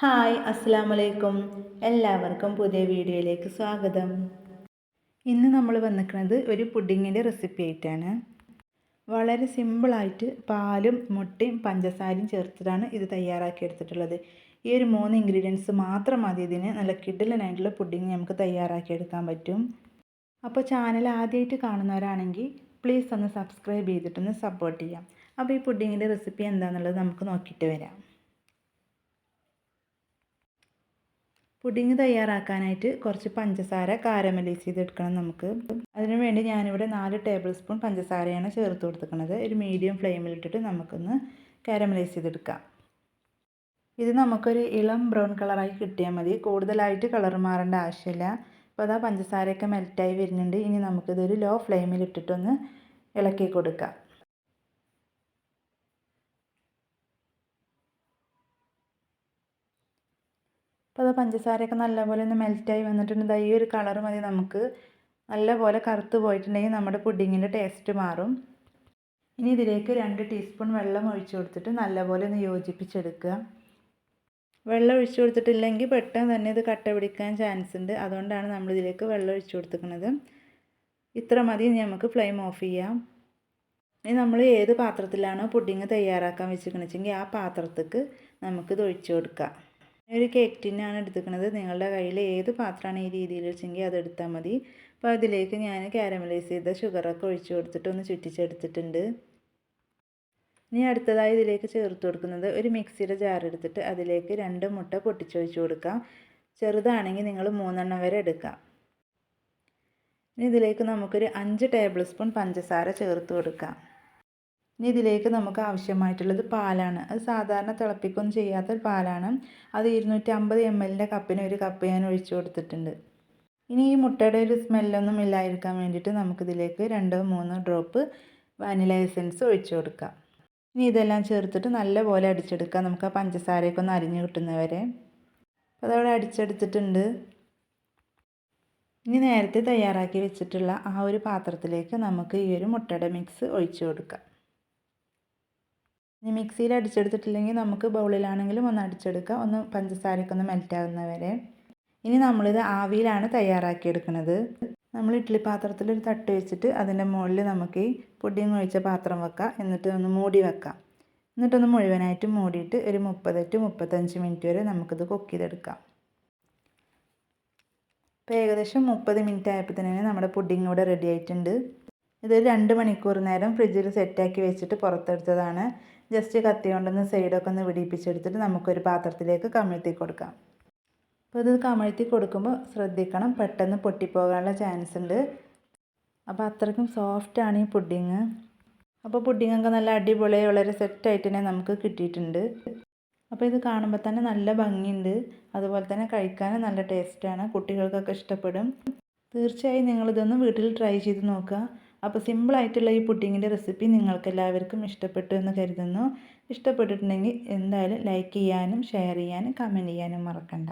Hi അസ്സാം വലൈക്കും എല്ലാവർക്കും പുതിയ വീഡിയോയിലേക്ക് സ്വാഗതം. ഇന്ന് നമ്മൾ വന്നിരിക്കുന്നത് ഒരു പുഡിങ്ങിന്റെ റെസിപ്പി ആയിട്ടാണ്. വളരെ സിമ്പിളായിട്ട് പാലും മുട്ടയും പഞ്ചസാരയും ചേർത്തിട്ടാണ് ഇത് തയ്യാറാക്കി എടുത്തിട്ടുള്ളത് ഈ ഒരു മൂന്ന് ഇൻഗ്രീഡിയൻസ് മാത്രം മതി ഇതിന്. നല്ല കിഡിലനായിട്ടുള്ള പുഡിങ് നമുക്ക് തയ്യാറാക്കി എടുക്കാൻ പറ്റും. അപ്പോൾ ചാനൽ ആദ്യമായിട്ട് കാണുന്നവരാണെങ്കിൽ പ്ലീസ് ഒന്ന് സബ്സ്ക്രൈബ് ചെയ്തിട്ടൊന്ന് സപ്പോർട്ട് ചെയ്യാം. അപ്പോൾ ഈ പുഡിങ്ങിന്റെ റെസിപ്പി എന്താണെന്നുള്ളത് നമുക്ക് നോക്കിയിട്ട് വരാം. പുഡിങ് തയ്യാറാക്കാനായിട്ട് കുറച്ച് പഞ്ചസാര കാരമലൈസ് ചെയ്തെടുക്കണം നമുക്ക്. അതിനുവേണ്ടി ഞാനിവിടെ നാല് ടേബിൾ സ്പൂൺ പഞ്ചസാരയാണ് ചേർത്ത് കൊടുത്തിരിക്കുന്നത്. ഒരു മീഡിയം ഫ്ലെയിമിലിട്ടിട്ട് നമുക്കൊന്ന് കാരമലൈസ് ചെയ്തെടുക്കാം. ഇത് നമുക്കൊരു ഇളം ബ്രൗൺ കളറായി കിട്ടിയാൽ മതി. കൂടുതലായിട്ട് കളർ മാറേണ്ട ആവശ്യമില്ല. അപ്പോൾ അതാ പഞ്ചസാരയൊക്കെ മെൽറ്റായി വരുന്നുണ്ട്. ഇനി നമുക്കിതൊരു ലോ ഫ്ലെയിമിലിട്ടിട്ടൊന്ന് ഇളക്കി കൊടുക്കാം. അപ്പോൾ അത് പഞ്ചസാരയൊക്കെ നല്ലപോലെ ഒന്ന് മെൽറ്റായി വന്നിട്ടുണ്ട്. ഈ ഒരു കളർ മതി നമുക്ക്. നല്ലപോലെ കറുത്ത് പോയിട്ടുണ്ടെങ്കിൽ നമ്മുടെ പുഡിങ്ങിന്റെ ടേസ്റ്റ് മാറും. ഇനി ഇതിലേക്ക് രണ്ട് ടീസ്പൂൺ വെള്ളം ഒഴിച്ചു കൊടുത്തിട്ട് നല്ലപോലെ ഒന്ന് യോജിപ്പിച്ചെടുക്കുക. വെള്ളം ഒഴിച്ചു കൊടുത്തിട്ടില്ലെങ്കിൽ പെട്ടെന്ന് തന്നെ ഇത് കട്ട പിടിക്കാൻ ചാൻസ് ഉണ്ട്. അതുകൊണ്ടാണ് നമ്മൾ ഇതിലേക്ക് വെള്ളം ഒഴിച്ചു കൊടുത്തിരിക്കുന്നത്. ഇത്ര മതി. നമുക്ക് ഫ്ലെയിം ഓഫ് ചെയ്യാം. ഇനി നമ്മൾ ഏത് പാത്രത്തിലാണോ പുഡിങ് തയ്യാറാക്കാൻ വെച്ചിരിക്കണമെങ്കിൽ ആ പാത്രത്തേക്ക് നമുക്കിത് ഒഴിച്ചു കൊടുക്കാം. ഒരു കേക്ക് ടിന്നാണ് എടുത്തിരിക്കുന്നത്. നിങ്ങളുടെ കയ്യിൽ ഏത് പാത്രമാണ് ഈ രീതിയിൽ വെച്ചെങ്കിൽ അത് എടുത്താൽ മതി. അപ്പോൾ അതിലേക്ക് ഞാൻ കാരമലൈസ് ചെയ്ത ഷുഗറൊക്കെ ഒഴിച്ചു കൊടുത്തിട്ട് ഒന്ന് ചുറ്റിച്ചെടുത്തിട്ടുണ്ട്. ഇനി അടുത്തതായി ഇതിലേക്ക് ചേർത്ത് കൊടുക്കുന്നത് ഒരു മിക്സിയുടെ ജാർ എടുത്തിട്ട് അതിലേക്ക് രണ്ട് മുട്ട പൊട്ടിച്ചൊഴിച്ച് കൊടുക്കാം. ചെറുതാണെങ്കിൽ നിങ്ങൾ മൂന്നെണ്ണം വരെ എടുക്കാം. ഇനി ഇതിലേക്ക് നമുക്കൊരു അഞ്ച് ടേബിൾ സ്പൂൺ പഞ്ചസാര ചേർത്ത് കൊടുക്കാം. ഇനി ഇതിലേക്ക് നമുക്ക് ആവശ്യമായിട്ടുള്ളത് പാലാണ്. അത് സാധാരണ തിളപ്പിക്കൊന്നും ചെയ്യാത്ത പാലാണ്. അത് ഇരുന്നൂറ്റി അമ്പത് എം എല്ലിന്റെ കപ്പിന് ഒരു കപ്പ് ഞാൻ ഒഴിച്ചു കൊടുത്തിട്ടുണ്ട്. ഇനി ഈ മുട്ടയുടെ ഒരു സ്മെല്ലൊന്നും ഇല്ലാതിരിക്കാൻ വേണ്ടിയിട്ട് നമുക്കിതിലേക്ക് രണ്ടോ മൂന്നോ ഡ്രോപ്പ് വാനില എസൻസ് ഒഴിച്ചു കൊടുക്കാം. ഇനി ഇതെല്ലാം ചേർത്തിട്ട് നല്ലപോലെ അടിച്ചെടുക്കാം. നമുക്ക് ആ പഞ്ചസാരയൊക്കെ ഒന്ന് അരിഞ്ഞു കിട്ടുന്നവരെ. അപ്പോൾ അതവിടെ അടിച്ചെടുത്തിട്ടുണ്ട്. ഇനി നേരത്തെ തയ്യാറാക്കി വെച്ചിട്ടുള്ള ആ ഒരു പാത്രത്തിലേക്ക് നമുക്ക് ഈ ഒരു മുട്ടയുടെ മിക്സ് ഒഴിച്ചു കൊടുക്കാം. ഇനി മിക്സിയിൽ അടിച്ചെടുത്തിട്ടില്ലെങ്കിൽ നമുക്ക് ബൗളിലാണെങ്കിലും ഒന്ന് അടിച്ചെടുക്കാം. ഒന്ന് പഞ്ചസാരയ്ക്ക് ഒന്ന് മെൽറ്റാകുന്ന വരെ. ഇനി നമ്മളിത് ആവിയിലാണ് തയ്യാറാക്കിയെടുക്കുന്നത്. നമ്മൾ ഇഡ്ഡലി പാത്രത്തിൽ ഒരു തട്ട് വെച്ചിട്ട് അതിന്റെ മുകളിൽ നമുക്ക് ഈ പുഡിങ് ഒഴിച്ച പാത്രം വെക്കാം. എന്നിട്ട് ഒന്ന് മൂടി വെക്കാം. എന്നിട്ടൊന്ന് മുഴുവനായിട്ട് മൂടിയിട്ട് ഒരു മുപ്പത് ടു മുപ്പത്തഞ്ച് മിനിറ്റ് വരെ നമുക്കിത് കുക്ക് ചെയ്തെടുക്കാം. ഇപ്പോൾ ഏകദേശം മുപ്പത് മിനിറ്റ് ആയപ്പോൾ തന്നെ നമ്മുടെ പുഡിങ് ഇവിടെ റെഡി ആയിട്ടുണ്ട്. ഇതൊരു രണ്ട് മണിക്കൂർ നേരം ഫ്രിഡ്ജിൽ സെറ്റാക്കി വെച്ചിട്ട് പുറത്തെടുത്തതാണ്. ജസ്റ്റ് കത്തി കൊണ്ടൊന്ന് സൈഡൊക്കെ ഒന്ന് വിടിപ്പിച്ചെടുത്തിട്ട് നമുക്കൊരു പാത്രത്തിലേക്ക് കമിഴ്ത്തി കൊടുക്കാം. അപ്പോൾ ഇത് കമിഴ്ത്തി കൊടുക്കുമ്പോൾ ശ്രദ്ധിക്കണം പെട്ടെന്ന് പൊട്ടിപ്പോകാനുള്ള ചാൻസ് ഉണ്ട്. അപ്പോൾ അത്രയ്ക്കും സോഫ്റ്റാണ് ഈ പുഡിങ് അപ്പോൾ പുഡിങ്ങൊക്കെ നല്ല അടിപൊളി വളരെ സെറ്റായിട്ട് തന്നെ നമുക്ക് കിട്ടിയിട്ടുണ്ട്. അപ്പോൾ ഇത് കാണുമ്പോൾ തന്നെ നല്ല ഭംഗിയുണ്ട്. അതുപോലെ തന്നെ കഴിക്കാനും നല്ല ടേസ്റ്റാണ് കുട്ടികൾക്കൊക്കെ ഇഷ്ടപ്പെടും. തീർച്ചയായും നിങ്ങളിതൊന്ന് വീട്ടിൽ ട്രൈ ചെയ്ത് നോക്കുക. അപ്പോൾ സിമ്പിളായിട്ടുള്ള ഈ പുഡിങ്ങിന്റെ റെസിപ്പി നിങ്ങൾക്ക് എല്ലാവർക്കും ഇഷ്ടപ്പെട്ടു എന്ന് കരുതുന്നു. ഇഷ്ടപ്പെട്ടിട്ടുണ്ടെങ്കിൽ എന്തായാലും ലൈക്ക് ചെയ്യാനും ഷെയർ ചെയ്യാനും കമന്റ് ചെയ്യാനും മറക്കണ്ട.